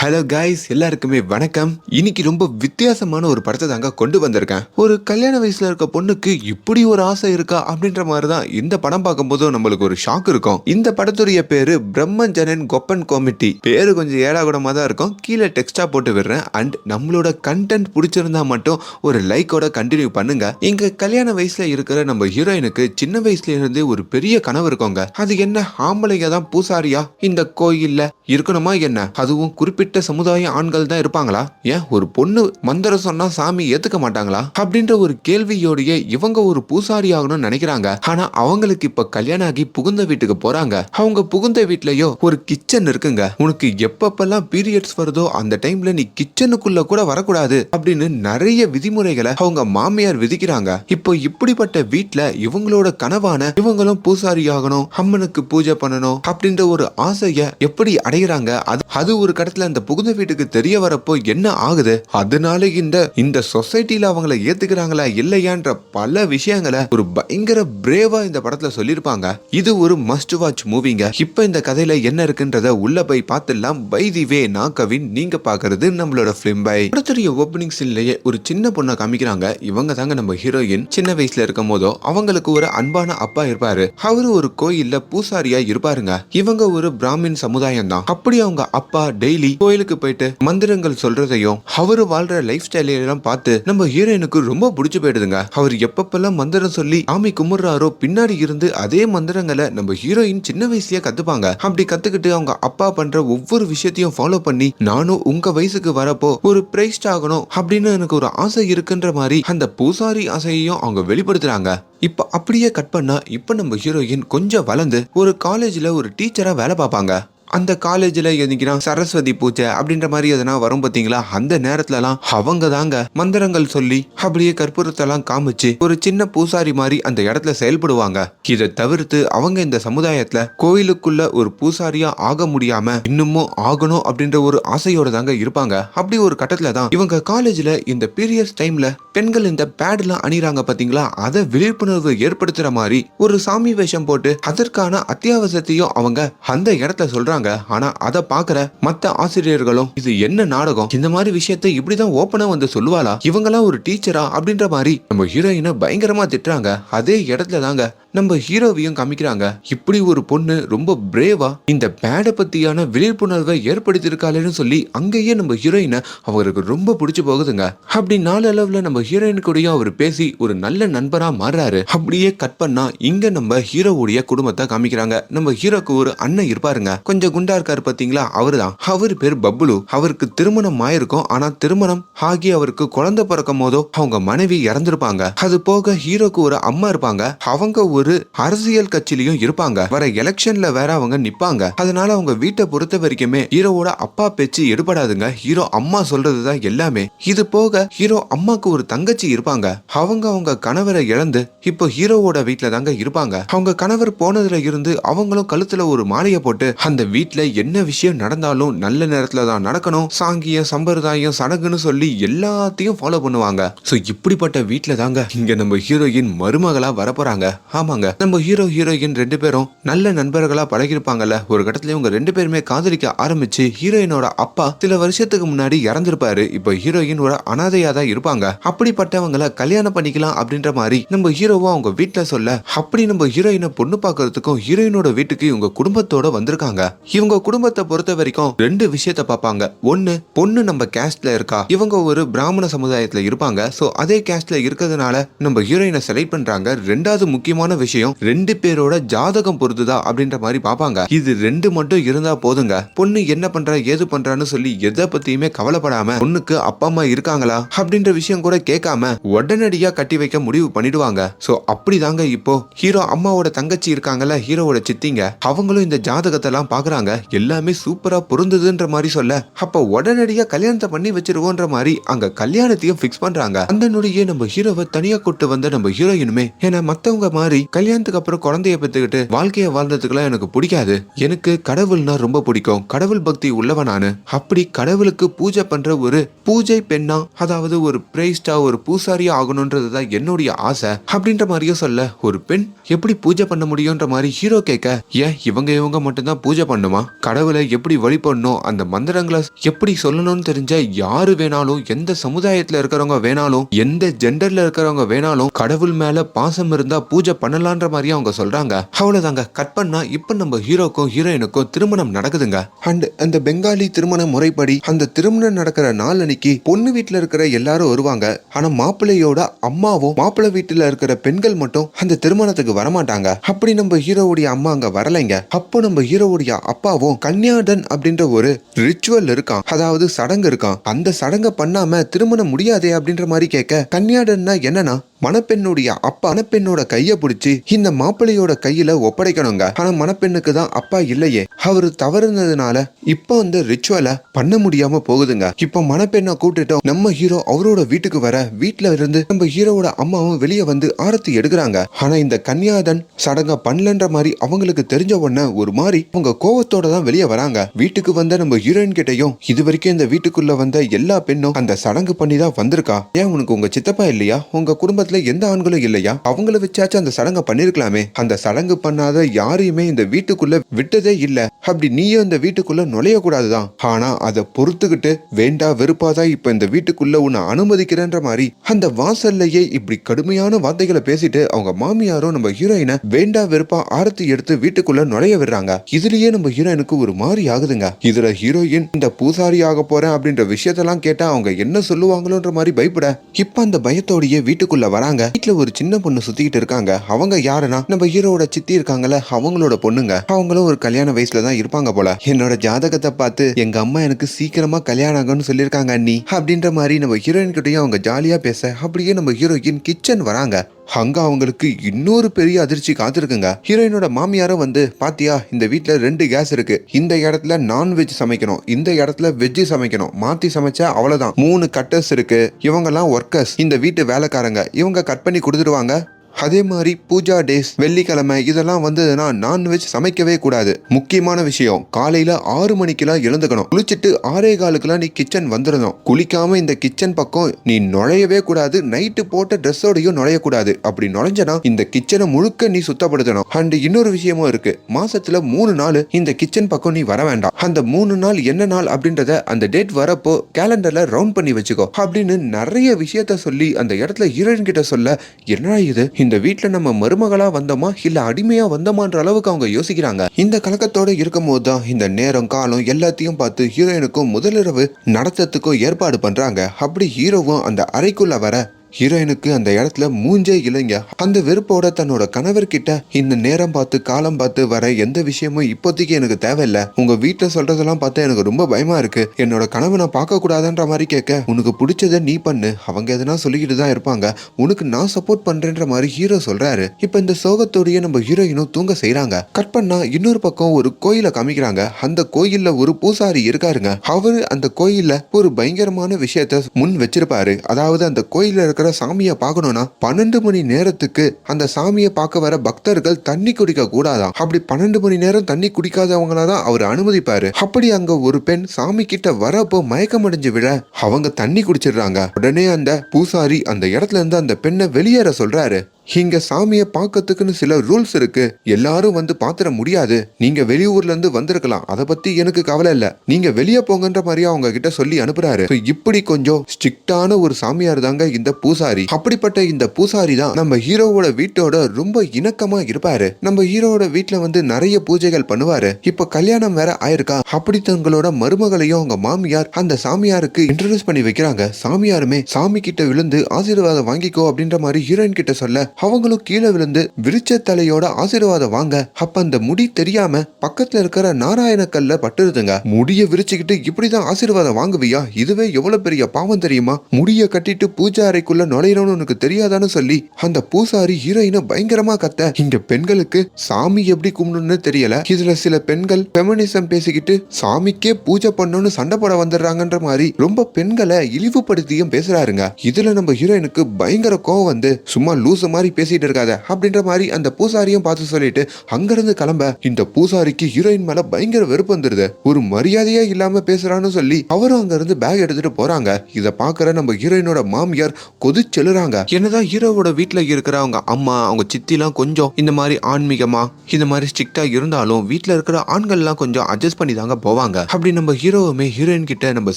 Hello guys எல்லாருக்குமே வணக்கம். இன்னைக்கு ரொம்ப வித்தியாசமான ஒரு படத்தை தாங்க கொண்டு வந்திருக்கேன். ஒரு கல்யாண வயசுல இருக்க பொண்ணுக்கு இப்படி ஒரு ஆசை இருக்கா அப்படின்ற மாதிரி தான் இந்த படம் பார்க்கும்போது நம்மளுக்கு ஒரு ஷாக் இருக்கும். இந்த படத்துடைய பேரு பிரம்மஞ்சனன் கொப்பன் காமிட்டி பேரு கொஞ்சம் ஏழாகுடமா தான் இருக்கும். கீழே டெக்ஸ்டா போட்டு விடுறேன். அண்ட் நம்மளோட கண்டென்ட் பிடிச்சிருந்தா மட்டும் ஒரு லைக்கோட கண்டினியூ பண்ணுங்க. இங்க கல்யாண வயசுல இருக்கிற நம்ம ஹீரோயினுக்கு சின்ன வயசுல இருந்தே ஒரு பெரிய கனவு இருக்குங்க. அது என்ன? ஆம்பளைங்க தான் பூசாரியா? இந்த கோயில்ல இருக்கணுமா என்ன? அதுவும் குறிப்பிட்ட சமுதாய ஆண்கள் தான் இருப்பாங்களா? ஏன்? ஒரு பொண்ணு மந்திரம் சொன்னா சாமி ஏத்துக்க மாட்டாங்களா? அப்படின்ற ஒரு கேள்வியோடைய இவங்க ஒரு பூசாரி ஆகணும்னு நினைக்கிறாங்க. ஆனா அவங்களுக்கு இப்ப கல்யாணம் ஆகி புகுந்த வீட்டுக்கு போறாங்க. அவங்க புகுந்த வீட்லயோ ஒரு கிச்சன் இருக்குங்க. உனக்கு எப்பப்பெல்லாம் பீரியட்ஸ் வருதோ அந்த டைம்ல நீ கிச்சனுக்குள்ள கூட வரக்கூடாது அப்படின்னு நிறைய விதிமுறைகளை அவங்க மாமியார் விதிக்கிறாங்க. இப்போ இப்படிப்பட்ட வீட்டுல இவங்களோட கனவான இவங்களும் பூசாரி ஆகணும் அம்மனுக்கு பூஜை பண்ணணும் அப்படின்ற ஒரு ஆசைய எப்படி அடையிறாங்க அது அது ஒரு கடத்துல அந்த புகுந்த வீட்டுக்கு தெரிய வரப்போ என்ன ஆகுது? அதனால இந்த இந்த சொசைட்டில அவங்கள ஏத்துக்கிறாங்களா இல்லையான்ற பல விஷயங்களை ஒரு பயங்கர பிரேவா இந்த படத்துல சொல்லியிருப்பாங்க. இது ஒரு மஸ்ட் வாட்ச் மூவிங்க இப்ப இந்த கதையில என்ன இருக்குன்றத உள்ள போய் பார்த்துடலாம். பை தி வே நான் கவின் நீங்க பாக்குறது நம்மளோட பிலிம் பை படத்துடைய ஓப்பனிங் சீன்லயே ஒரு சின்ன பொண்ணை காமிக்கிறாங்க. இவங்க தாங்க நம்ம ஹீரோயின் சின்ன வயசுல இருக்கும் போதோ அவங்களுக்கு ஒரு அன்பான அப்பா இருப்பாரு. அவரு ஒரு கோயில்ல பூசாரியா இருப்பாருங்க. இவங்க ஒரு பிராமின் சமுதாயம் தான் அப்படி அவங்க அப்பா டெய்லி கோயிலுக்கு போயிட்டு மந்திரங்கள் சொல்றதையும் அவரு வாழ்ற லைஃப் ஸ்டைலையெல்லாம் பார்த்து நம்ம ஹீரோயினுக்கு ரொம்ப பிடிச்சு போயிடுதுங்க. அவர் எப்பப்பெல்லாம் மந்திரம் சொல்லி ஆமி கும்பிடுறாரோ பின்னாடி இருந்து அதே மந்திரங்களை நம்ம ஹீரோயின் சின்ன வயசுலயே கத்துப்பாங்க. அப்படி கத்துக்கிட்டு அவங்க அப்பா பண்ற ஒவ்வொரு விஷயத்தையும் ஃபாலோ பண்ணி நானும் உங்க வயசுக்கு வரப்போ ஒரு பிரைஸ்ட் ஆகணும் அப்படின்னு எனக்கு ஒரு ஆசை இருக்குன்ற மாதிரி அந்த பூசாரி ஆசையையும் அவங்க வெளிப்படுத்துறாங்க. இப்ப அப்படியே கட் பண்ணா இப்ப நம்ம ஹீரோயின் கொஞ்சம் வளர்ந்து ஒரு காலேஜ்ல ஒரு டீச்சரா வேலை பார்ப்பாங்க. அந்த காலேஜில் எதுக்கினா சரஸ்வதி பூஜை அப்படின்ற மாதிரி எதனா வரும் பார்த்தீங்களா அந்த நேரத்துலலாம் அவங்க தாங்க மந்திரங்கள் சொல்லி அப்படியே கற்பூரத்தெல்லாம் காமிச்சு ஒரு சின்ன பூசாரி மாதிரி அந்த இடத்துல செயல்படுவாங்க. இதை தவிர்த்து அவங்க இந்த சமுதாயத்துல கோயிலுக்குள்ள ஒரு பூசாரியா ஆக முடியாம இன்னமும் ஆகணும் அப்படின்ற ஒரு ஆசையோட தாங்க இருப்பாங்க. அப்படி ஒரு கட்டத்துல தான் இவங்க காலேஜ்ல இந்த பீரியட்ஸ் டைம்ல பெண்கள் இந்த பேட்லாம் அணிறாங்க பாத்தீங்களா? அதை விழிப்புணர்வு ஏற்படுத்துற மாதிரி ஒரு சாமி வேஷம் போட்டு அதற்கான அத்தியாவசியத்தையும் அவங்க அந்த இடத்துல சொல்றாங்க. ஆனா அதை பாக்குற மத்த ஆசிரியர்களும் இது என்ன நாடகம்? இந்த மாதிரி விஷயத்த இப்படிதான் ஓப்பனா வந்து சொல்லுவாளா? இவங்கெல்லாம் ஒரு டீச்சரா? அப்படின்ற மாதிரி நம்ம ஹீரோயினை பயங்கரமா திட்டுறாங்க. அதே இடத்துல தாங்க நம்ம ஹீரோவையும் காமிக்கிறாங்க. இப்படி ஒரு பொண்ணு ரொம்ப பிரேவா இந்த பேடை பத்தியான விழிப்புணர்வை ஏற்படுத்தியிருக்காளேன்னு சொல்லி அங்கேயே நம்ம ஹீரோயினை அவருக்கு ரொம்ப பிடிச்சு போகுதுங்க. அப்படி நாளளவுல நம்ம ஹீரோயின் கூடயும் அவர் பேசி ஒரு நல்ல நண்பரா மாறுறாரு. அப்படியே கட் பண்ணா இங்க நம்ம ஹீரோவுடைய குடும்பத்தை காமிக்கிறாங்க. நம்ம ஹீரோக்கு ஒரு அண்ணன் இருப்பாருங்க. கொஞ்சம் குண்டா இருக்காரு பாத்தீங்களா? அவர்தான் அவர் பேர் பப்புலு. அவருக்கு திருமணம் ஆயிருக்கும். ஆனா திருமணம் ஆகி அவருக்கு குழந்தை பிறக்கும் போதோ அவங்க மனைவி இறந்திருப்பாங்க. அது போக ஹீரோக்கு ஒரு அம்மா இருப்பாங்க. அவங்க ஒரு அரசியல் கட்சியிலயும் இருப்பாங்க. வர எலெக்ஷன்ல வேற அவங்க நிப்பாங்க. அதனால அவங்க வீட்டை பொறுத்த வரைக்குமே ஹீரோவோட அப்பா பேச்சு எடுபடாதுங்க. ஹீரோ அம்மா சொல்றதுதான் எல்லாமே. இது போக ஹீரோ அம்மாக்கு ஒரு தங்கச்சி இருப்பாங்க. அவங்க அவங்க கணவரை இழந்து இப்போ ஹீரோவோட வீட்ல தாங்க இருப்பாங்க. அவங்க கணவர் போனதுல இருந்து அவங்களும் கழுத்துல ஒரு மாலையை போட்டு அந்த வீட்டில் என்ன விஷயம் நடந்தாலும் நல்ல நேரத்தில் தான் நடக்கணும். சாங்கியம் சம்பிரதாயம் சடங்குன்னு சொல்லி எல்லாத்தையும் ஃபாலோ பண்ணுவாங்க. ஸோ இப்படிப்பட்ட வீட்டில் தாங்க இங்க நம்ம ஹீரோயின் மருமகளா வரப்போறாங்க. ஆமாங்க நம்ம ஹீரோ ஹீரோயின் ரெண்டு பேரும் நல்ல நண்பர்களா பழகிருப்பாங்கல்ல ஒரு கட்டத்துல இவங்க ரெண்டு பேருமே காதலிக்க ஆரம்பிச்சு ஹீரோயினோட அப்பா சில வருஷத்துக்கு முன்னாடி இறந்திருப்பாரு. இப்போ ஹீரோயின் ஒரு அனாதையா தான் இருப்பாங்க. அப்படிப்பட்டவங்கள கல்யாணம் பண்ணிக்கலாம் அப்படின்ற மாதிரி நம்ம ஹீரோவும் அவங்க வீட்டில் சொல்ல அப்படி நம்ம ஹீரோயினை பொண்ணு பார்க்கறதுக்கும் ஹீரோயினோட வீட்டுக்கு இவங்க குடும்பத்தோட வந்திருக்காங்க. இவங்க குடும்பத்தை பொறுத்த வரைக்கும் ரெண்டு விஷயத்த பார்ப்பாங்க. ஒன்னு பொண்ணு நம்ம கேஸ்ட்ல இருக்கா? இவங்க ஒரு பிராமண சமுதாயத்துல இருப்பாங்க. சோ அதே கேஸ்ட்ல இருக்கிறதுனால நம்ம ஹீரோயினை செலக்ட் பண்றாங்க. ரெண்டாவது முக்கியமான விஷயம் ரெண்டு பேரோட ஜாதகம் பொறுத்துதா அப்படின்ற மாதிரி பார்ப்பாங்க. இது ரெண்டு மட்டும் இருந்தா போதுங்க. பொண்ணு என்ன பண்றா ஏது பண்றான்னு சொல்லி எதை பத்தியுமே கவலைப்படாம பொண்ணுக்கு அப்பா அம்மா இருக்காங்களா? அப்படின்ற விஷயம் கூட கேட்காம உடனடியா கட்டி வைக்க முடிவு பண்ணிடுவாங்க. சோ அப்படிதாங்க இப்போ. ஹீரோ அம்மாவோட தங்கச்சி இருக்காங்கல்ல ஹீரோவோட சித்திங்க. அவங்களும் இந்த ஜாதகத்தை எல்லாம் பாக்குறாங்க எல்லாமே சூப்பரா பொருந்ததுன்ற மாதிரி சொல்ல அப்ப உடனடியா கல்யாணத்தை பண்ணி வச்சிருவோன்ற மாதிரி அங்க கல்யாணத்தையும் ஃபிக்ஸ் பண்றாங்க. அந்த நொடியே நம்ம ஹீரோவை தனியா கூட்டு வந்த நம்ம ஹீரோயினுமே ஏன்னா மத்தவங்க மாதிரி கல்யாணத்துக்கு அப்புறம் குழந்தைய பெற்றுக்கிட்டு வாழ்க்கைய வாழ்ந்ததுக்குலாம் எனக்கு பிடிக்காது. எனக்கு கடவுள்னா ரொம்ப பிடிக்கும். கடவுள் பக்தி உள்ளவன் நானு. அப்படி கடவுளுக்கு பூஜை பண்ற ஒரு பூஜை பெண்ணா அதாவது ஒரு பிரைஸ்டா ஒரு பூசாரியா ஆகணும்ன்றது தான் என்னுடைய ஆசை. அப்படின்ற மாதிரியும் சொல்ல ஒரு பெண் எப்படி பூஜை பண்ண முடியும்ன்ற மாதிரி ஹீரோ கேட்க ஏன் இவங்க இவங்க மட்டும்தான் பூஜை பண்ண பண்ணணுமா கடவுளை எப்படி வழிபடணும்? அந்த மந்திரங்களை எப்படி சொல்லணும்னு தெரிஞ்ச யாரு வேணாலும் எந்த சமுதாயத்துல இருக்கிறவங்க வேணாலும் எந்த ஜெண்டர்ல இருக்கிறவங்க வேணாலும் கடவுள் மேல பாசம் இருந்தா பூஜை பண்ணலான்ற மாதிரி அவங்க சொல்றாங்க. அவ்வளவுதாங்க. கட் பண்ணா இப்ப நம்ம ஹீரோக்கும் ஹீரோயினுக்கும் திருமணம் நடக்குதுங்க. அண்ட் அந்த பெங்காலி திருமண முறைப்படி அந்த திருமணம் நடக்கிற நாள் அன்னைக்கு பொண்ணு வீட்டுல இருக்கிற எல்லாரும் வருவாங்க. ஆனா மாப்பிள்ளையோட அம்மாவும் மாப்பிள்ளை வீட்டுல இருக்கிற பெண்கள் மட்டும் அந்த திருமணத்துக்கு வரமாட்டாங்க. அப்படி நம்ம ஹீரோவுடைய அம்மா அங்க வரலைங்க. அப்போ நம்ம ஹீரோவுடைய அப்பாவும் கன்யாதன் அப்படின்ற ஒரு ரிச்சுவல் இருக்கான் அதாவது சடங்கு இருக்கான் அந்த சடங்கை பண்ணாம திருமணம் முடியாதே அப்படின்ற மாதிரி கேட்க கன்யாதன்னா என்னன்னா மணப்பெண்ணுடைய அப்பா மணப்பெண்ணோட கைய பிடிச்சி இந்த மாப்பிள்ளையோட கையில ஒப்படைக்கணுங்க. ஆனா மணப்பெண்ணுக்கு தான் அப்பா இல்லையே. அவர் தவறுனதுனால இப்போ அந்த ரிச்சுவலை பண்ண முடியாம போகுதுங்க. இப்போ மணப்பெண்ணை கூட்டுட்டோம் நம்ம ஹீரோ அவரோட வீட்டுக்கு வர வீட்டுல இருந்து நம்ம ஹீரோவோட அம்மாவும் வெளியே வந்து ஆரத்தி எடுக்கிறாங்க. ஆனா இந்த கன்னியாதன் சடங்க பண்ணலன்ற மாதிரி அவங்களுக்கு தெரிஞ்ச உடனே ஒரு மாதிரி அவங்க கோவத்தோட தான் வெளியே வராங்க. வீட்டுக்கு வந்த நம்ம ஹீரோயின் கிட்டையும் இது வரைக்கும் இந்த வீட்டுக்குள்ள வந்த எல்லா பெண்ணும் அந்த சடங்கு பண்ணி தான் வந்திருக்கா. ஏன் உனக்கு உங்க சித்தப்பா இல்லையா? உங்க குடும்பத்துல எந்த ஆண்களும் இல்லையா? அவங்கள வச்சாச்சும் அந்த சடங்கை பண்ணிருக்கலாமே. அந்த சடங்கு பண்ணாத யாரையுமே இந்த வீட்டுக்குள்ள விட்டதே இல்ல. அப்படி நீயும் இந்த வீட்டுக்குள்ள நுழைய கூடாதுதான் ஆனா அதை பொறுத்துக்கிட்டு வேண்டா வெறுப்பாதான் இப்ப இந்த வீட்டுக்குள்ள உன்னை அனுமதிக்கிறேன்ற மாதிரி அந்த வாசல்லையே இப்படி கடுமையான வார்த்தைகளை பேசிட்டு அவங்க மாமியாரும் நம்ம ஹீரோயினை வேண்டா வெறுப்பா ஆரத்தி எடுத்து வீட்டுக்குள்ள நுழைய விடுறாங்க. இதுலயே நம்ம ஹீரோயினுக்கு ஒரு மாதிரி ஆகுதுங்க. இதுல ஹீரோயின் இந்த பூசாரி ஆக போறேன் அப்படின்ற விஷயத்தெல்லாம் கேட்டா அவங்க என்ன சொல்லுவாங்களோன்ற மாதிரி பயப்பட இப்ப அந்த பயத்தோடயே வீட்டுக்குள்ள வராங்க. வீட்டுல ஒரு சின்ன பொண்ணு சுத்திக்கிட்டு இருக்காங்க. அவங்க யாருன்னா நம்ம ஹீரோவோட சித்தி இருக்காங்கல்ல அவங்களோட பொண்ணுங்க. அவங்களும் ஒரு கல்யாண வயசுல தான் இருப்பாங்க போல. என்னோட ஜாதகத்தை பார்த்து எங்க அம்மா எனக்கு சீக்கிரமா கல்யாணம் ஆகும்னு சொல்லியிருக்காங்க அண்ணி. அப்படின்ற மாதிரி நம்ம ஹீரோயின் கிட்டயும் அவங்க ஜாலியா பேச அப்படியே நம்ம ஹீரோயின் கிச்சன் வராங்க. அங்க அவங்களுக்கு இன்னொரு பெரிய அதிர்ச்சி காத்திருக்குங்க. ஹீரோயினோட மாமியாரும் வந்து பாத்தியா இந்த வீட்டுல ரெண்டு கேஸ் இருக்கு. இந்த இடத்துல நான்வெஜ் சமைக்கணும். இந்த இடத்துல வெஜ் சமைக்கணும். மாத்தி சமைச்சா அவ்வளவுதான். மூணு கட்டர்ஸ் இருக்கு. இவங்கெல்லாம் ஒர்க்கர்ஸ் இந்த வீட்டு வேலைக்காரங்க. இவங்க கட் பண்ணி கொடுத்துருவாங்க அதே மாதிரி பூஜா டேஸ் வெள்ளிக்கிழமை இதெல்லாம் வந்ததுன்னா நான்வெஜ் சமைக்கவே கூடாது. முக்கியமான விஷயம் காலையில ஆறு மணிக்கெல்லாம் எழுந்துக்கணும். குளிச்சுட்டு ஆறே காலுக்கெல்லாம் நீ கிச்சன் வந்துடணும் குளிக்காம இந்த கிச்சன் பக்கம் நீ நுழையவே கூடாது. நைட்டு போட்ட ட்ரெஸ்ஸோடையும் நுழையக்கூடாது. அப்படி நுழைஞ்சனா இந்த கிச்சனை முழுக்க நீ சுத்தப்படுத்தணும். அண்ட் இன்னொரு விஷயமும் இருக்கு. மாசத்துல மூணு நாள் இந்த கிச்சன் பக்கம் நீ வர வேண்டாம். அந்த மூணு நாள் என்ன நாள் அப்படின்றத அந்த டேட் வரப்போ கேலண்டர்ல ரவுண்ட் பண்ணி வச்சுக்கோ. அப்படின்னு நிறைய விஷயத்த சொல்லி அந்த இடத்துல ஹீரோயின் கிட்ட சொல்ல என்ன இது? இந்த வீட்டில் நம்ம மருமகளாக வந்தோமா? இல்லை அடிமையாக வந்தோமான்ற அளவுக்கு அவங்க யோசிக்கிறாங்க. இந்த கலக்கத்தோடு இருக்கும் போது தான் இந்த நேரம் காலம் எல்லாத்தையும் பார்த்து ஹீரோயினுக்கும் முதலிரவு நடத்தத்துக்கும் ஏற்பாடு பண்ணுறாங்க அப்படி ஹீரோவும் அந்த அறைக்குள்ளே வர ஹீரோயினுக்கு அந்த இடத்துல மூஞ்சே இல்லைங்க. அந்த வெறுப்போட தன்னோட கணவர்கிட்ட இந்த நேரம் பார்த்து காலம் பார்த்து வர எந்த விஷயமும் இப்போதைக்கு எனக்கு தேவையில்ல. உங்க வீட்டுல சொல்றதெல்லாம் பார்த்தா எனக்கு ரொம்ப பயமா இருக்கு. என்னோட கனவை நான் பார்க்க கூடாதுன்ற மாதிரி கேட்க உனக்கு பிடிச்சத நீ பண்ணு. அவங்க எதனா சொல்லிக்கிட்டு தான் இருப்பாங்க. உனக்கு நான் சப்போர்ட் பண்றேன்ற மாதிரி ஹீரோ சொல்றாரு. இப்ப இந்த சோகத்தோடயே நம்ம ஹீரோயினும் தூங்க செய்றாங்க. கட் பண்ணா இன்னொரு பக்கம் ஒரு கோயிலை காமிக்கிறாங்க. அந்த கோயில்ல ஒரு பூசாரி இருக்காருங்க. அவரு அந்த கோயில்ல ஒரு பயங்கரமான விஷயத்த முன் வச்சிருப்பாரு. அதாவது அந்த கோயில்ல இருக்கிற சாமியை பார்க்கணும்னா பன்னெண்டு மணி நேரத்துக்கு அந்த சாமியை பார்க்க வர பக்தர்கள் தண்ணி குடிக்க கூடாதாம். அப்படி பன்னெண்டு மணி நேரம் தண்ணி குடிக்காதவங்கள தான் அவர் அனுமதிப்பாரு. அப்படி அங்க ஒரு பெண் சாமி கிட்ட வரப்போ மயக்கம் அடைஞ்சு விழ அவங்க தண்ணி குடிச்சிடுறாங்க. உடனே அந்த பூசாரி அந்த இடத்துல இருந்து அந்த பெண்ணை வெளியேற சொல்றாரு. இங்க சாமியை பார்க்கறதுக்குன்னு சில ரூல்ஸ் இருக்கு. எல்லாரும் வந்து பாத்திர முடியாது. நீங்க வெளியூர்ல இருந்து வந்திருக்கலாம். அதை பத்தி எனக்கு கவலை இல்ல. நீங்க வெளியே போங்கன்ற மாதிரி அவங்க கிட்ட சொல்லி அனுப்புறாரு. இப்படி கொஞ்சம் ஸ்ட்ரிக்டான ஒரு சாமியார் தாங்க இந்த பூசாரி. அப்படிப்பட்ட இந்த பூசாரி தான் நம்ம ஹீரோவோட வீட்டோட ரொம்ப இணக்கமா இருப்பாரு. நம்ம ஹீரோவோட வீட்டுல வந்து நிறைய பூஜைகள் பண்ணுவாரு. இப்ப கல்யாணம் வேற ஆயிருக்கா? அப்படி தங்களோட மருமகளையும் அவங்க மாமியார் அந்த சாமியாருக்கு இன்ட்ரடியூஸ் பண்ணி வைக்கிறாங்க. சாமியாருமே சாமி கிட்ட விழுந்து ஆசீர்வாதம் வாங்கிக்கோ அப்படின்ற மாதிரி ஹீரோயின் கிட்ட சொல்ல அவங்களும் கீழே விழுந்து விரிச்ச தலையோட ஆசீர்வாதம் வாங்க அப்ப அந்த முடி தெரியாம பக்கத்துல இருக்கிற நாராயணக்கல்ல பட்டுருதுங்க. முடிய விரிச்சுக்கிட்டு இப்படிதான் ஆசீர்வாதம் வாங்குவியா? இதுவே எவ்வளவு பெரிய பாவம் தெரியுமா? முடிய கட்டிட்டு பூஜை அறைக்குள்ள நுழையணும்னு உனக்கு தெரியாதான்னு சொல்லி அந்த பூசாரி ஹீரோயினை பயங்கரமா கத்த. இங்க பெண்களுக்கு சாமி எப்படி கும்பிடணும்னு தெரியல. இதுல சில பெண்கள் பெமினிசம் பேசிக்கிட்டு சாமிக்கே பூஜை பண்ணணும்னு சண்டை போட வந்துடுறாங்கன்ற மாதிரி ரொம்ப பெண்களை இழிவுபடுத்தியும் பேசுறாருங்க. இதுல நம்ம ஹீரோயினுக்கு பயங்கர கோவம் வந்து சும்மா லூசு மாதிரி மாதிரி பேசிட்டு இருக்காத அப்படின்ற மாதிரி அந்த பூசாரியும் பார்த்து சொல்லிட்டு அங்கிருந்து கிளம்ப இந்த பூசாரிக்கு ஹீரோயின் மேல பயங்கர வெறுப்பு வந்துருது. ஒரு மரியாதையே இல்லாம பேசுறான்னு சொல்லி அவரும் அங்க இருந்து பேக் எடுத்துட்டு போறாங்க. இத பாக்குற நம்ம ஹீரோயினோட மாமியார் கொதிச்செழுறாங்க என்னதான் ஹீரோவோட வீட்டுல இருக்கிற அவங்க அம்மா அவங்க சித்திலாம் கொஞ்சம் இந்த மாதிரி ஆன்மீகமா இந்த மாதிரி ஸ்ட்ரிக்டா இருந்தாலும் வீட்டுல இருக்கிற ஆண்கள்லாம் கொஞ்சம் அட்ஜஸ்ட் பண்ணி தாங்க போவாங்க. அப்படி நம்ம ஹீரோவுமே ஹீரோயின் கிட்ட நம்ம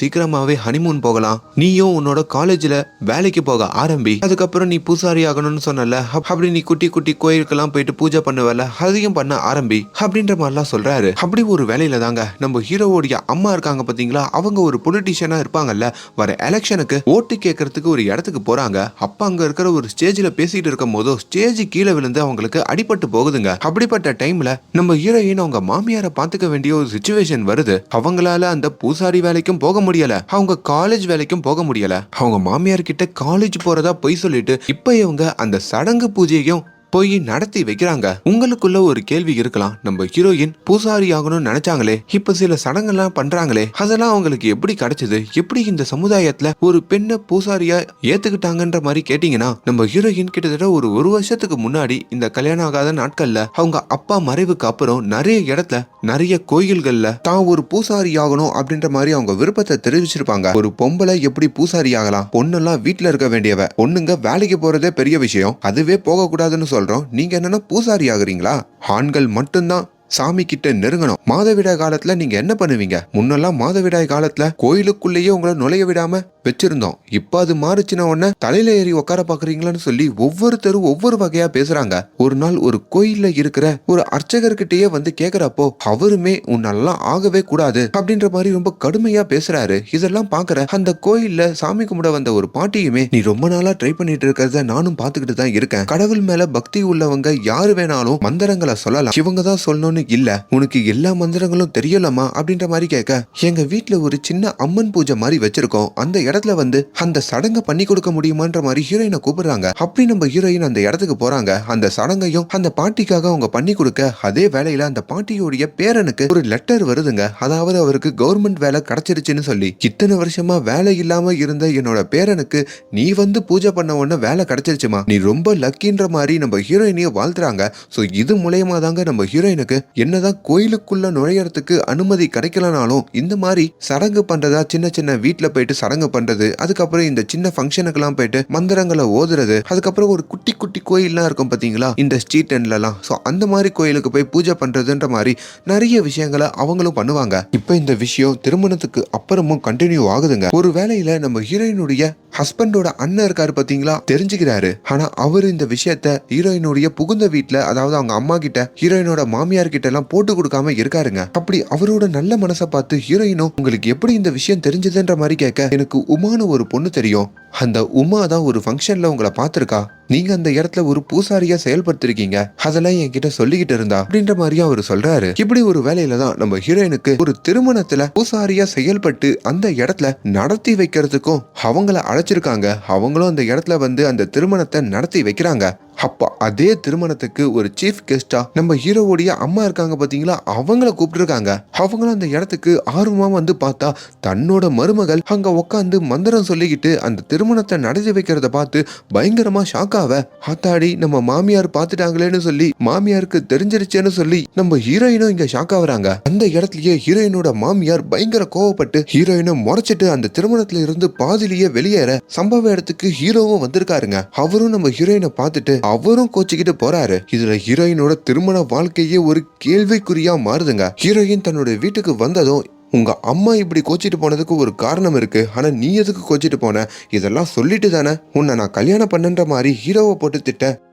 சீக்கிரமாவே ஹனிமூன் போகலாம். நீயும் உன்னோட காலேஜ்ல வேலைக்கு போக ஆரம்பி அதுக்கப்புறம் நீ பூசாரி ஆகணும்னு சொன்னல அப்படின்னு அப்படி நீ குட்டி குட்டி கோயிலுக்கெல்லாம் போயிட்டு பூஜை பண்ணுவல அதையும் பண்ண ஆரம்பி. அப்படின்ற மாதிரிலாம் சொல்றாரு. அப்படி ஒரு வேலையில தாங்க நம்ம ஹீரோவுடைய அம்மா இருக்காங்க பாத்தீங்களா? அவங்க ஒரு பொலிட்டிஷியனா இருப்பாங்கல்ல வர எலெக்ஷனுக்கு ஓட்டு கேட்கறதுக்கு ஒரு இடத்துக்கு போறாங்க. அப்ப அங்க இருக்கிற ஒரு ஸ்டேஜ்ல பேசிட்டு இருக்கும் போதோ ஸ்டேஜ் கீழே விழுந்து அவங்களுக்கு அடிபட்டு போகுதுங்க. அப்படிப்பட்ட டைம்ல நம்ம ஹீரோயின் அவங்க மாமியாரை பாத்துக்க வேண்டிய ஒரு சுச்சுவேஷன் வருது. அவங்களால அந்த பூசாரி வேலைக்கும் போக முடியல. அவங்க காலேஜ் வேலைக்கும் போக முடியல. அவங்க மாமியார் கிட்ட காலேஜ் போறதா பொய் சொல்லிட்டு இப்ப இவங்க அந்த சடங்கு பூஜையும் போய் நடத்தி வைக்கிறாங்க. உங்களுக்குள்ள ஒரு கேள்வி இருக்கலாம். நம்ம ஹீரோயின் பூசாரி ஆகணும்னு நினைச்சாங்களே. இப்ப சில சடங்கெல்லாம் பண்றாங்களே. அதெல்லாம் அவங்களுக்கு எப்படி கிடைச்சது? எப்படி இந்த சமுதாயத்துல ஒரு பெண்ணை பூசாரியா ஏத்துக்கிட்டாங்கன்ற மாதிரி கேட்டீங்கன்னா நம்ம ஹீரோயின் கிட்டத்தட்ட ஒரு ஒரு வருஷத்துக்கு முன்னாடி இந்த கல்யாணம் ஆகாத நாட்கள்ல அவங்க அப்பா மறைவுக்கு அப்புறம் நிறைய இடத்துல நிறைய கோயில்கள்ல தான் ஒரு பூசாரி ஆகணும் அப்படின்ற மாதிரி அவங்க விருப்பத்தை தெரிவிச்சிருப்பாங்க. ஒரு பொம்பளை எப்படி பூசாரி ஆகலாம் பொண்ணெல்லாம் வீட்டுல இருக்க வேண்டியவ. பொண்ணுங்க வேலைக்கு போறதே பெரிய விஷயம். அதுவே போக கூடாதுன்னு சொல்றோம். நீங்க என்னன்னா பூசாரி ஆகுறீங்களா ஆண்கள் மட்டும்தான். சாமி கிட்ட நெருங்கணும். மாதவிடாய் காலத்துல நீங்க என்ன பண்ணுவீங்க? முன்னெல்லாம் மாதவிடாய் காலத்துல கோயிலுக்குள்ளேயே உங்களை நுழைய விடாம வச்சிருந்தோம். இப்ப அது மாறுச்சுன உடனே தலையில ஏறி உட்கார பாக்குறீங்களான்னு சொல்லி ஒவ்வொருத்தரும் ஒவ்வொரு வகையா பேசுறாங்க. ஒரு நாள் ஒரு கோயில்ல இருக்கிற ஒரு அர்ச்சகர்கிட்டயே வந்து கேக்குறப்போ அவருமே உன்னெல்லாம் ஆகவே கூடாது அப்படின்ற மாதிரி ரொம்ப கடுமையா பேசுறாரு. இதெல்லாம் பாக்குற அந்த கோயில்ல சாமி கும்பிட வந்த ஒரு பாட்டியுமே நீ ரொம்ப நாளா ட்ரை பண்ணிட்டு இருக்கிறத நானும் பாத்துக்கிட்டு தான் இருக்கேன். கடவுள் மேல பக்தி உள்ளவங்க யாரு வேணாலும் மந்திரங்களை சொல்லலாம். இவங்க தான் சொல்லணும்னு இல்ல. உனக்கு எல்லா மந்திரங்களும் தெரியலாமா அப்படின்ற மாதிரி கேட்க எங்க வீட்டில் ஒரு சின்ன அம்மன் பூஜை மாதிரி வச்சிருக்கோம். அந்த இடத்துல வந்து அந்த சடங்கை பண்ணி கொடுக்க முடியுமான்ற மாதிரி ஹீரோயினை கூப்பிடுறாங்க. அப்படி நம்ம ஹீரோயின் அந்த இடத்துக்கு போறாங்க. அந்த சடங்கையும் அந்த பாட்டிக்காக அவங்க பண்ணி கொடுக்க அதே வேலையில அந்த பாட்டியோடைய பேரனுக்கு ஒரு லெட்டர் வருதுங்க. அதாவது அவருக்கு கவர்மெண்ட் வேலை கிடைச்சிருச்சுன்னு சொல்லி. இத்தனை வருஷமா வேலை இல்லாம இருந்த என்னோட பேரனுக்கு நீ வந்து பூஜை பண்ண உடனே வேலை கிடைச்சிருச்சுமா? நீ ரொம்ப லக்கின்ற மாதிரி நம்ம ஹீரோயினையும் வாழ்த்துறாங்க. ஸோ இது மூலயமா தாங்க நம்ம ஹீரோயினுக்கு என்னதான் கோயிலுக்குள்ள நுழையறதுக்கு அனுமதி கிடைக்கலனாலும் இந்த மாதிரி சடங்கு பண்றதா சின்ன சின்ன வீட்டுல போயிட்டு சடங்கு பண்றது அதுக்கப்புறம் இந்த சின்ன ஃபங்க்ஷனுக்கெல்லாம் போயிட்டு மந்திரங்களை ஓதுறது அதுக்கப்புறம் ஒரு குட்டி குட்டி கோயில்லாம் இருக்கும் பாத்தீங்களா? இந்த ஸ்ட்ரீட் எண்ட்லலாம் ஸோ அந்த மாதிரி கோயிலுக்கு போய் பூஜை பண்றதுன்ற மாதிரி நிறைய விஷயங்களை அவங்களும் பண்ணுவாங்க. இப்போ இந்த விஷயம் திருமணத்துக்கு அப்புறமும் கண்டினியூ ஆகுதுங்க. ஒரு வேலையில நம்ம ஹீரோயினுடைய ஹஸ்பண்டோட அண்ணன் இருக்காரு பாத்தீங்களா? தெரிஞ்சுக்கிறாரு. ஆனா அவர் இந்த விஷயத்த ஹீரோயினுடைய புகுந்த வீட்டுல அதாவது அவங்க அம்மா கிட்ட ஹீரோயினோட மாமியார் கிட்ட எல்லாம் போட்டு கொடுக்காம இருக்காருங்க. அப்படி அவரோட நல்ல மனசை பார்த்து ஹீரோயினும் உங்களுக்கு எப்படி இந்த விஷயம் தெரிஞ்சதுன்ற மாதிரி கேட்க எனக்கு உமான்னு ஒரு பொண்ணு தெரியும். அந்த உமா தான் ஒரு ஃபங்க்ஷன்ல உங்களை பார்த்துருக்கா. நீங்க அந்த இடத்துல ஒரு பூசாரியா செயல்படுத்திருக்கீங்க. அதெல்லாம் என்கிட்ட சொல்லிக்கிட்டு இருந்தா அப்படின்ற மாதிரியும் அவர் சொல்றாரு. இப்படி ஒரு வேலையில தான் நம்ம ஹீரோயினுக்கு ஒரு திருமணத்துல பூசாரியா செயல்பட்டு அந்த இடத்துல நடத்தி வைக்கிறதுக்கும் அவங்கள அழைச்சிருக்காங்க. அவங்களும் அந்த இடத்துல வந்து அந்த திருமணத்தை நடத்தி வைக்கிறாங்க. அப்பா அதே திருமணத்துக்கு ஒரு சீஃப் கெஸ்டா நம்ம ஹீரோவுடைய அம்மா இருக்காங்க பாத்தீங்களா? அவங்கள கூப்பிட்டுருக்காங்க. அவங்களும் அந்த இடத்துக்கு ஆர்வமா வந்து பார்த்தா தன்னோட மருமகள் அங்க உட்காந்து மந்திரம் சொல்லிக்கிட்டு அந்த திருமணத்தை நடத்தி வைக்கிறத பார்த்து பயங்கரமா அக்காவை ஹாத்தாடி நம்ம மாமியார் பார்த்துட்டாங்களேன்னு சொல்லி மாமியாருக்கு தெரிஞ்சிருச்சேன்னு சொல்லி நம்ம ஹீரோயினும் இங்க ஷாக் ஆகுறாங்க அந்த இடத்துலயே ஹீரோயினோட மாமியார் பயங்கர கோவப்பட்டு ஹீரோயினை முறைச்சிட்டு அந்த திருமணத்துல இருந்து பாதிலேயே வெளியேற சம்பவ இடத்துக்கு ஹீரோவும் வந்திருக்காருங்க. அவரும் நம்ம ஹீரோயினை பார்த்துட்டு அவரும் கோச்சிக்கிட்டு போறாரு. இதுல ஹீரோயினோட திருமண வாழ்க்கையே ஒரு கேள்விக்குறியா மாறுதுங்க. ஹீரோயின் தன்னோட வீட்டுக்கு வந்ததும் உங்க அம்மா இப்படி கோச்சிட்டு போனதுக்கு ஒரு காரணம் இருக்கு. ஆனா நீ எதுக்கு கோச்சிட்டு போன? இதெல்லாம் சொல்லிட்டு தானே உன்னை நான் கல்யாணம் பண்ணுன்ற மாதிரி ஹீரோவை போட்டு திட்ட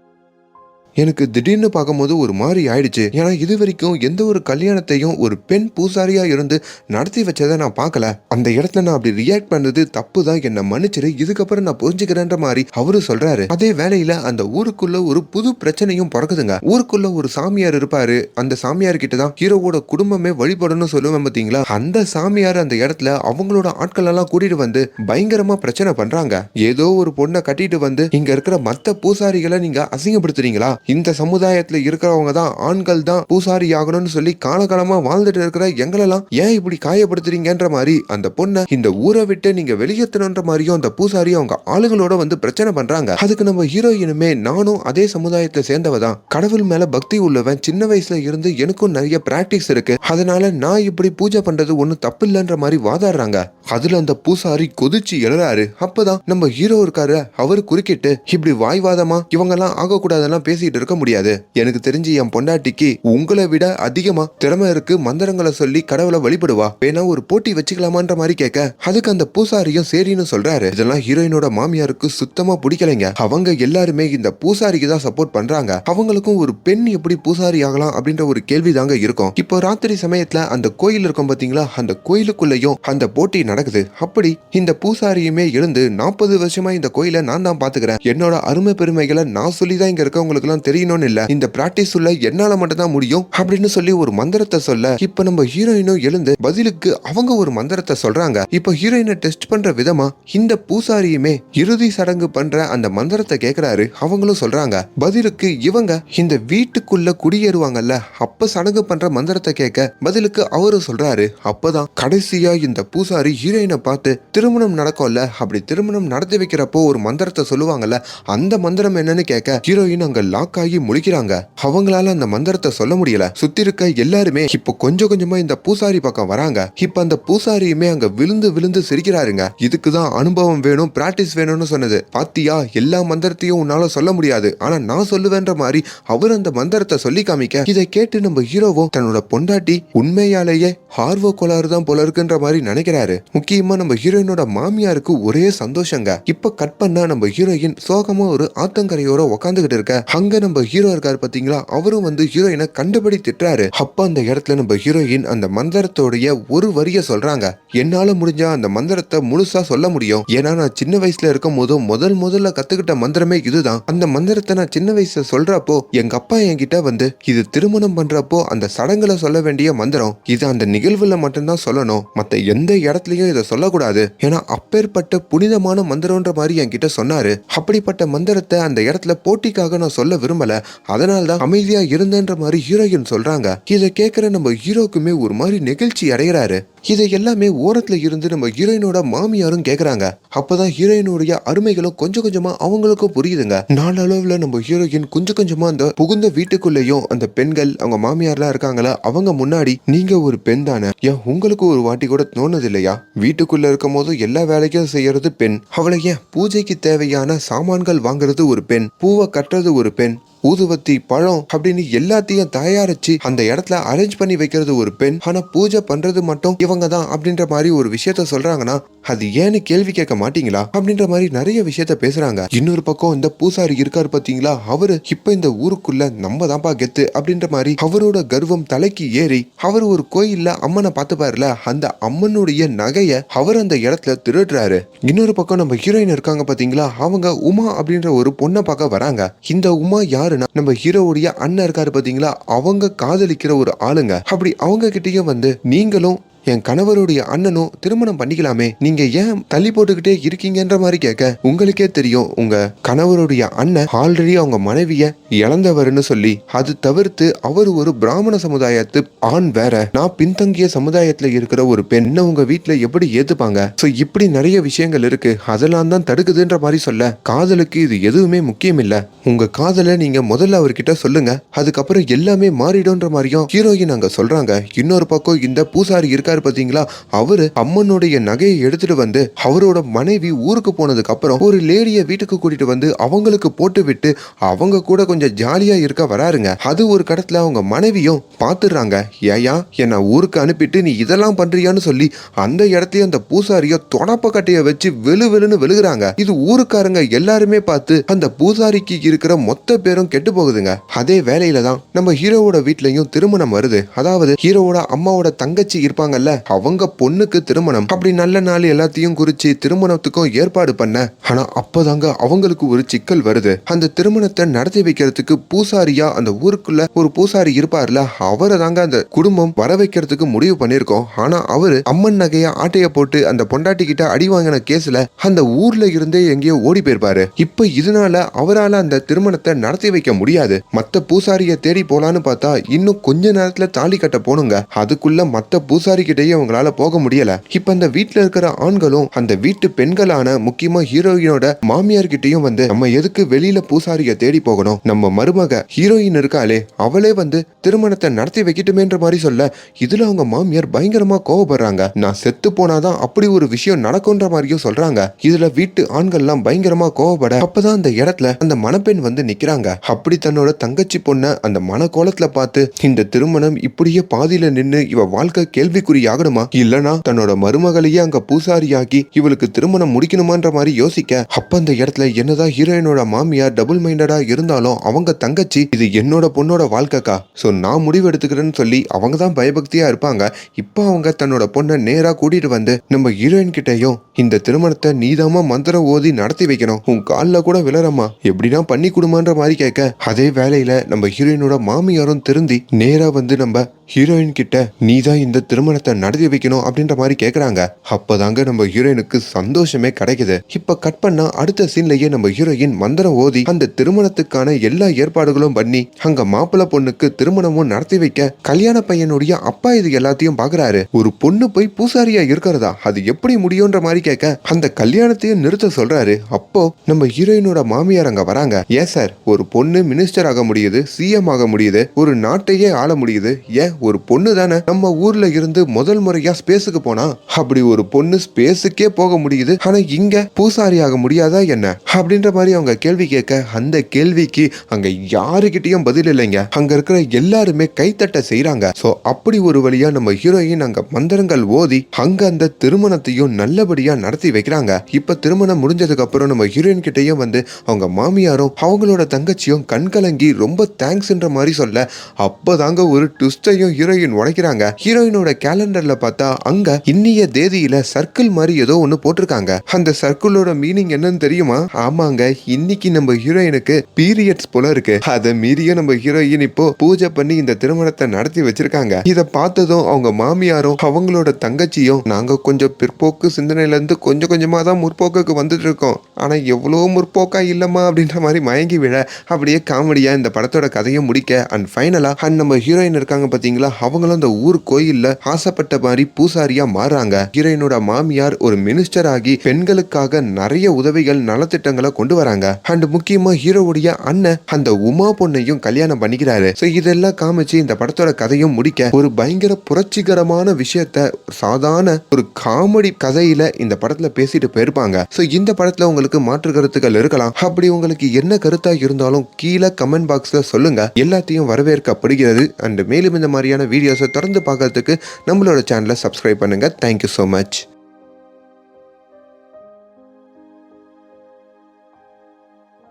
எனக்கு திடீர்னு பார்க்கும்போது ஒரு மாதிரி ஆயிடுச்சு. ஏன்னா இது வரைக்கும் எந்த ஒரு கல்யாணத்தையும் ஒரு பெண் பூசாரியா இருந்து நடத்தி வச்சதை நான் பார்க்கல. அந்த இடத்துல நான் அப்படி ரியாக்ட் பண்ணது தப்பு தான் என்னை மன்னிச்சிரு இதுக்கப்புறம் நான் புரிஞ்சுக்கிறேன்ற மாதிரி அவரு சொல்றாரு. அதே வேலையில அந்த ஊருக்குள்ள ஒரு புது பிரச்சனையும் பிறக்குதுங்க. ஊருக்குள்ள ஒரு சாமியார் இருப்பாரு. அந்த சாமியார் கிட்ட தான் ஹீரோவோட குடும்பமே வழிபடணும்னு சொல்லுவேன் பாத்தீங்களா? அந்த சாமியார் அந்த இடத்துல அவங்களோட ஆட்கள் எல்லாம் கூட்டிட்டு வந்து பயங்கரமா பிரச்சனை பண்றாங்க. ஏதோ ஒரு பொண்ணை கட்டிட்டு வந்து இங்க இருக்கிற மத்த பூசாரிகளை நீங்க அசிங்கப்படுத்துறீங்களா? இந்த சமுதாயத்துல இருக்கிறவங்க தான் ஆண்கள் தான் பூசாரி ஆகணும்னு சொல்லி காலகாலமா வாழ்ந்துட்டு இருக்கிற எங்களெல்லாம் ஏன் இப்படி காயப்படுத்துறீங்கன்ற மாதிரி அந்த பொண்ணை இந்த ஊரை விட்டு நீங்க வெளியேற்றணுன்ற மாதிரியும் அந்த பூசாரி அவங்க ஆளுகளோட வந்து பிரச்சனை பண்றாங்க. அதுக்கு நம்ம ஹீரோயினுமே நானும் அதே சமுதாயத்தை சேர்ந்தவ தான். கடவுள் மேல பக்தி உள்ளவன் சின்ன வயசுல இருந்து எனக்கும் நிறைய பிராக்டிஸ் இருக்கு. அதனால நான் இப்படி பூஜை பண்றது ஒன்றும் தப்பு இல்லைன்ற மாதிரி வாதாடுறாங்க. அதுல அந்த பூசாரி கொதிச்சு எழுறாரு. அப்பதான் நம்ம ஹீரோ இருக்காரு அவரு குறுக்கிட்டு இப்படி வாய்வாதமா? இவங்கெல்லாம் ஆகக்கூடாதெல்லாம் பேசிட்டு இருக்க முடியாது. எனக்கு தெரிஞ்சு என் பொண்டாட்டிக்கு உங்களை விட அதிகமா திறமை இருக்கு மந்திரங்களை சொல்லி கடவுளை வழிபடுவா. வேணா ஒரு போட்டி வச்சுக்கலாமான்ற மாதிரி கேட்க அதுக்கு அந்த பூசாரியும் சரின்னு சொல்றாரு. இதெல்லாம் ஹீரோயினோட மாமியாருக்கு சுத்தமா பிடிக்கலைங்க. அவங்க எல்லாருமே இந்த பூசாரிக்கு தான் சப்போர்ட் பண்றாங்க. அவங்களுக்கும் ஒரு பெண் எப்படி பூசாரி ஆகலாம் அப்படின்ற ஒரு கேள்வி தாங்க இருக்கும். இப்போ ராத்திரி சமயத்துல அந்த கோயில் இருக்கும் பாத்தீங்களா? அந்த கோயிலுக்குள்ளேயும் அந்த போட்டி நடக்குது. அப்படி இந்த பூசாரியுமே எழுந்து நாற்பது வருஷமா இந்த கோயிலை நான் தான் பாத்துக்கிறேன் என்னோட அருமை பெருமைகளை நான் சொல்லி தான் இங்க இருக்கவங்களுக்கு எல்லாம் தெரியணும்னு இல்ல. இந்த பிராக்டிஸ் உள்ள என்னால மட்டும் தான் முடியும் அப்படின்னு சொல்லி ஒரு மந்திரத்தை சொல்ல இப்ப நம்ம ஹீரோயினும் எழுந்து பதிலுக்கு அவங்க ஒரு மந்திரத்தை சொல்றாங்க. இப்ப ஹீரோயினை டெஸ்ட் பண்ற விதமா இந்த பூசாரியுமே இறுதி சடங்கு பண்ற அந்த மந்திரத்தை கேக்குறாரு அவங்களும் சொல்றாங்க. பதிலுக்கு இவங்க இந்த வீட்டுக்குள்ள குடியேறுவாங்கல்ல அப்ப சடங்கு பண்ற மந்திரத்தை கேட்க பதிலுக்கு அவரும் சொல்றாரு. அப்பதான் கடைசியா இந்த பூசாரி ஹீரோயினை பார்த்து திருமணம் நடக்கும்ல? அப்படி திருமணம் நடத்தி வைக்கிறப்போ ஒரு மந்திரத்தை சொல்லுவாங்கல்ல அந்த மந்திரம் என்னன்னு கேட்க ஹீரோயின் அங்க லாக் ஆகி முழிக்கிறாங்க. அவங்களால அந்த மந்திரத்தை சொல்ல முடியல. சுத்தி இருக்க எல்லாருமே இப்போ கொஞ்சம் கொஞ்சமா இந்த பூசாரி பக்கம் வராங்க. இப்ப அந்த பூசாரியுமே அங்க விழுந்து விழுந்து சிரிக்கிறாருங்க. இதுக்கு தான் அனுபவம் வேணும் பிராக்டிஸ் வேணும்னு சொன்னது. பாத்தியா எல்லா மந்திரத்தையும் உன்னால சொல்ல முடியாது. ஆனா நான் சொல்லுவேன்ற மாதிரி அவர் அந்த மந்திரத்தை சொல்லி காமிக்க இதை கேட்டு நம்ம ஹீரோவும் தன்னோட பொண்டாட்டி உண்மையாலேயே ஆர்வ கோளாறு தான் போல இருக்குன்ற மாதிரி நினைக்கிறாரு. முக்கியமா நம்ம ஹீரோயினோட மாமியாருக்கு ஒரே சந்தோஷங்க. இப்ப கட் பண்ணா நம்ம ஹீரோயின் சோகமா ஒரு ஆத்தங்கரையோட உக்காந்துகிட்டு இருக்க. அங்க நம்ம ஹீரோ இருக்காரு பாத்தீங்களா? அவரும் வந்து ஹீரோயினை கண்டுபடி திட்டுறாரு. அப்ப அந்த இடத்துல நம்ம ஹீரோயின் அந்த மந்திரத்தோடைய ஒரு வரிய சொல்றாங்க. என்னால முடிஞ்சா அந்த மந்திரத்தை முழுசா சொல்ல முடியும். ஏன்னா நான் சின்ன வயசுல இருக்கும் போதும் முதல் முதல்ல கத்துக்கிட்ட மந்திரமே இதுதான். அந்த மந்திரத்தை நான் சின்ன வயசுல சொல்றப்போ எங்க அப்பா என்கிட்ட வந்து இது திருமணம் பண்றப்போ அந்த சடங்குல சொல்ல வேண்டிய மந்திரம். இது அந்த நிகழ்வுல மட்டும்தான் சொல்லணும். மத்த எந்த இடத்துலயும் இதை சொல்லக்கூடாது. ஏன்னா அப்பேற்பட்ட புனிதமான மந்திரம்ன்ற மாதிரி என்கிட்ட சொன்னாரு. அப்படிப்பட்ட மந்திரத்தை அந்த இடத்துல போட்டிக்காக நான் சொல்ல விரும்பல. அதனால தான் அமைதியா இருந்தேன்ற மாதிரி ஹீரோயின் சொல்றாங்க. இதை கேட்கிற நம்ம ஹீரோக்குமே ஒரு மாதிரி நெகிழ்ச்சி அடைகிறாரு. இதை எல்லாமே ஓரத்தில் இருந்து நம்ம ஹீரோயினோட மாமியாரும் கேட்குறாங்க அப்போதான் ஹீரோயினுடைய அருமைகளும் கொஞ்சம் கொஞ்சமாக அவங்களுக்கும் புரியுதுங்க. நாளளவில் நம்ம ஹீரோயின் கொஞ்சம் கொஞ்சமாக அந்த புகுந்த வீட்டுக்குள்ளேயும் அந்த பெண்கள் அவங்க மாமியார்லாம் இருக்காங்களா? அவங்க முன்னாடி நீங்கள் ஒரு பெண் தானே? ஏன் உங்களுக்கு ஒரு வாட்டி கூட தோணுது இல்லையா வீட்டுக்குள்ளே இருக்கும் போது எல்லா வேலைக்கும் செய்யறது பெண். அவளை ஏன் பூஜைக்கு தேவையான சாமான்கள் வாங்குறது ஒரு பெண்? பூவை கட்டுறது ஒரு பெண்? ஊதுவத்தி பழம் அப்படின்னு எல்லாத்தையும் தயாரிச்சு அந்த இடத்துல அரேஞ்ச் பண்ணி வைக்கிறது ஒரு பெண். ஆனா பூஜை பண்றது மட்டும் இவங்க தான் அப்படின்ற மாதிரி ஒரு விஷயத்த சொல்றாங்கன்னா அது ஏன்னு கேள்வி கேட்க மாட்டீங்களா? அப்படின்ற மாதிரி நிறைய விஷயத்த பேசுறாங்க. இன்னொரு பக்கம் இந்த பூசாரி இருக்காரு பாத்தீங்களா? அவரு இப்ப இந்த ஊருக்குள்ள நம்ம தான்ப்பா கெத்து அப்படின்ற மாதிரி அவரோட கர்வம் தலைக்கு ஏறி அவர் ஒரு கோயில்ல அம்மனை பார்த்து பாருல அந்த அம்மனுடைய நகைய அவர் அந்த இடத்துல திருடுறாரு. இன்னொரு பக்கம் நம்ம ஹீரோயின் இருக்காங்க பாத்தீங்களா? அவங்க உமா அப்படின்ற ஒரு பொண்ணை பார்க்க வராங்க. இந்த உமா யாருன்னா நம்ம ஹீரோவுடைய அண்ணன் இருக்காரு பாத்தீங்களா? அவங்க காதலிக்கிற ஒரு ஆளுங்க. அப்படி அவங்க கிட்டயும் வந்து நீங்களும் என் கணவருடைய அண்ணனும் திருமணம் பண்ணிக்கலாமே. நீங்க ஏன் தள்ளி போட்டுக்கிட்டே இருக்கீங்கன்ற மாதிரி கேட்க உங்களுக்கே தெரியும் உங்க கணவருடைய அண்ணன் ஆல்ரெடி அவங்க மனைவிய இழந்தவர்னு சொல்லி. அது தவிர்த்து அவர் ஒரு பிராமண சமுதாயத்து ஆண் வேற. நான் பின்தங்கிய சமுதாயத்துல இருக்கிற ஒரு பெண். உங்க வீட்டுல எப்படி ஏத்துப்பாங்க? சோ இப்படி நிறைய விஷயங்கள் இருக்கு. அதெல்லாம் தான் தடுக்குதுன்ற மாதிரி சொல்ல காதலுக்கு இது எதுவுமே முக்கியம் இல்ல உங்க காதலை நீங்க முதல்ல அவர்கிட்ட சொல்லுங்க. அதுக்கப்புறம் எல்லாமே மாறிடும்ன்ற மாதிரியும் ஹீரோயின் அங்க சொல்றாங்க. இன்னொரு பக்கம் இந்த பூசாரி இருக்காரு பாத்தீங்களா? அவரு அம்மனுடைய நகையை எடுத்துட்டு வந்து அவரோட மனைவி ஊருக்கு போனதுக்கு அப்புறம் ஒரு லேடிய வீட்டுக்கு கூட்டிட்டு வந்து அவங்களுக்கு போட்டு விட்டு அவங்க கூட கொஞ்சம் ஜாலியா இருக்க வராருங்க. அது ஒரு கடத்துல அவங்க மனைவியும் பாத்துடுறாங்க. ஏயா என்ன ஊருக்கு அனுப்பிட்டு நீ இதெல்லாம் பண்றியான்னு சொல்லி அந்த இடத்தையும் அந்த பூசாரிய தொடப்ப கட்டைய வச்சு வெளு வெளுன்னு வெளுகிறாங்க. இது ஊருக்காரங்க எல்லாருமே பார்த்து அந்த பூசாரிக்கு இருக்கிற மொத்த பேரும் கெட்டு போகுதுங்க. அதே வேலையில தான் நம்ம ஹீரோவோட வீட்லயும் திருமணம் வருது. அதாவது ஹீரோவோட அம்மாவோட தங்கச்சி இருப்பாங்கல்ல இருக்காங்கல்ல அவங்க பொண்ணுக்கு திருமணம். அப்படி நல்ல நாள் எல்லாத்தையும் குறிச்சு திருமணத்துக்கும் ஏற்பாடு பண்ண. ஆனா அப்பதாங்க அவங்களுக்கு ஒரு சிக்கல் வருது. அந்த திருமணத்தை நடத்தி வைக்கிறதுக்கு பூசாரியா அந்த ஊருக்குள்ள ஒரு பூசாரி இருப்பார்ல அவரை தாங்க அந்த குடும்பம் வர வைக்கிறதுக்கு முடிவு பண்ணிருக்கோம் ஆனா அவரு அம்மன் நகைய ஆட்டைய போட்டு அந்த பொண்டாட்டி கிட்ட அடி வாங்கின கேஸ்ல அந்த ஊர்ல இருந்தே எங்கேயோ ஓடி போயிருப்பாரு. இப்ப இதனால அவரால அந்த திருமணத்தை நடத்தி வைக்க முடியாது. மத்த பூசாரிய தேடி போலான்னு பார்த்தா இன்னும் கொஞ்ச நேரத்துல தாலி கட்ட போனுங்க அதுக்குள்ள மத்த பூசாரி கிட்டயே அவங்களால போக முடியல. இப்ப அந்த வீட்டுல இருக்கிற ஆண்களும் அந்த வீட்டு பெண்களான முக்கியமா ஹீரோயினோட மாமியார் கிட்டயும் வந்து நம்ம எதுக்கு வெளியில பூசாரிய தேடி போகணும்? நம்ம மருமக ஹீரோயின் இருக்காளே அவளே வந்து திருமணத்தை நடத்தி வைக்கட்டுமேன்ற மாதிரி சொல்ல இதுல அவங்க மாமியார் பயங்கரமா கோவப்படுறாங்க. நான் செத்து போனாதான் அப்படி ஒரு விஷயம் நடக்கும்ன்ற மாதிரியும் சொல்றாங்க. இதுல வீட்டு ஆண்கள்லாம் பயங்கரமா கோவப்பட அப்பதான் அந்த இடத்துல அந்த மணப்பெண் வந்து நிக்கிறாங்க. அப்படி தன்னோட தங்கச்சி பொண்ண அந்த மன கோலத்துல பார்த்து இந்த திருமணம் இப்படியே பாதியில நின்னு இவ வாழ்க்கை கேள்விக்குறி ஆகணுமா இல்லனா தன்னோட மருமகளையே அங்க பூசாரியாக்கி இவளுக்கு திருமணம் முடிக்கணுமான்ற மாதிரி யோசிக்க அப்ப அந்த இடத்துல என்னதான் ஹீரோயினோட மாமியார் டபுள் மைண்டடா இருந்தாலும் அவங்க தங்கச்சி இது என்னோட பொண்ணோட வாழ்க்கைக்கா? சோ நான் முடிவு எடுத்துக்கிறேன்னு சொல்லி அவங்க தான் பயபக்தியா இருப்பாங்க. இப்போ அவங்க தன்னோட பொண்ணை நேரா கூட்டிட்டு வந்து நம்ம ஹீரோயின் கிட்டயும் இந்த திருமணத்தை நீதாமா மந்திரம் ஓதி நடத்தி வைக்கணும். உன் காலில் கூட விழறம்மா. எப்படின்னா பண்ணி கொடுமான்ற மாதிரி கேட்க அதே வேலையில நம்ம ஹீரோயினோட மாமியாரும் திருந்தி நேரா வந்து நம்ம ஹீரோயின் கிட்ட நீதான் இந்த திருமணத்தை நடத்தி வைக்கணும் அப்படின்ற மாதிரி கேக்குறாங்க. அப்பதாங்க நம்ம ஹீரோயினுக்கு சந்தோஷமே கிடைக்குது. இப்ப கட் பண்ணா அடுத்த சீன்லயே நம்ம ஹீரோயின் மந்திரம் ஓதி அந்த திருமணத்துக்கான எல்லா ஏற்பாடுகளும் பண்ணி அங்க மாப்பிள்ளை பொண்ணுக்கு திருமணமும் நடத்தி வைக்க கல்யாண பையனுடைய அப்பா இது எல்லாத்தையும் பாக்குறாரு. ஒரு பொண்ணு போய் பூசாரியா இருக்கிறதா? அது எப்படி முடியும்ன்ற மாதிரி கேட்க அந்த கல்யாணத்தையும் நிறுத்த சொல்றாரு. அப்போ நம்ம ஹீரோயினோட மாமியார் அங்க வராங்க. ஏன் சார்? ஒரு பொண்ணு மினிஸ்டர் ஆக முடியுது சிஎம் ஆக முடியுது ஒரு நாட்டையே ஆள முடியுது. ஏன் ஒரு பொண்ணு தானே? நம்ம ஊர்ல இருந்து முதல் முறையா ஸ்பேஸுக்கு போனா அப்படி ஒரு பொண்ணு ஸ்பேஸுக்கே போக முடியுது. ஆனா இங்க பூசாரி ஆக முடியாதா என்ன? அப்படின்ற மாதிரி அவங்க கேள்வி கேட்க அந்த கேள்விக்கு அங்க யாருகிட்டயும் பதில் இல்லைங்க. அங்க இருக்கிற எல்லாருமே கைத்தட்ட செய்யறாங்க சோ அப்படி ஒரு வழியா நம்ம ஹீரோயின் அங்க மந்திரங்கள் ஓதி அங்க அந்த திருமணத்தையும் நல்லபடியா நடத்தி வைக்கிறாங்க. இப்ப திருமணம் முடிஞ்சதுக்கு அப்புறம் நம்ம ஹீரோயின் கிட்டயும் வந்து அவங்க மாமியாரும் அவங்களோட தங்கச்சியும் கண்கலங்கி ரொம்ப தேங்க்ஸ்ன்ற மாதிரி சொல்ல அப்பதாங்க ஒரு ட்விஸ்டையும் ஹீரோயின் உடைக்கிறாங்க. ஹீரோயினோட கேலண்டர்ல பார்த்தா அங்க இன்னிய தேதியில சர்க்கிள் மாதிரி ஏதோ ஒண்ணு போட்டிருக்காங்க. அந்த சர்க்கிளோட மீனிங் என்னன்னு தெரியுமா? ஆமாங்க இன்னைக்கு நம்ம ஹீரோயினுக்கு பீரியட்ஸ் போல இருக்கு. அதை மீறிய நம்ம ஹீரோயின் இப்போ பூஜை பண்ணி இந்த திருமணத்தை நடத்தி வச்சிருக்காங்க. இத பார்த்ததும் அவங்க மாமியாரும் அவங்களோட தங்கச்சியும் நாங்க கொஞ்சம் பிற்போக்கு சிந்தனையில இருந்து கொஞ்சம் கொஞ்சமா தான் முற்போக்குக்கு வந்துட்டு இருக்கோம். ஆனா எவ்வளவு முற்போக்கா இல்லம்மா அப்படின்ற மாதிரி மயங்கி விழ அப்படியே காமெடியா இந்த படத்தோட கதையும் முடிக்க அண்ட் ஃபைனலா அண்ட் நம்ம ஹீரோயின் இருக்காங்க பாத்தீங்களா? அவங்களும் அந்த ஊர் கோயில்ல ஆசைப்பட்ட மாதிரி பூசாரியா மாறாங்க ஹீரோயினோட மாமியார் ஒரு மினிஸ்டர் ஆகி பெண்களுக்காக நிறைய உதவிகள் நலத்திட்டங்களை கொண்டு வராங்க. அண்ட் முக்கியமா ஹீரோவுடைய அண்ணன் அந்த உமா பொண்ணையும் கல்யாணம் பண்ணிக்கிறாரு. சோ இதெல்லாம் காமிச்சு இந்த படத்தோட கதையும் முடிக்க ஒரு பயங்கர புரட்சிகரமான விஷயத்த சாதாரண ஒரு காமெடி கதையில இந்த படத்துல பேசிட்டு போயிருப்பாங்க. சோ இந்த படத்துல உங்களுக்கு மாற்று கருத்துக்கள் இருக்கலாம். அப்படி உங்களுக்கு என்ன கருத்தா இருந்தாலும் கீழே கமெண்ட் பாக்ஸ்ல சொல்லுங்க. எல்லாத்தையும் வரவேற்கப்படுகிறது. அண்ட் மேலும் இந்த மாதிரி மாதிரியான வீடியோஸை தொடர்ந்து பார்க்கறதுக்கு நம்மளோட சேனலை சப்ஸ்கிரைப் பண்ணுங்க. Thank you so much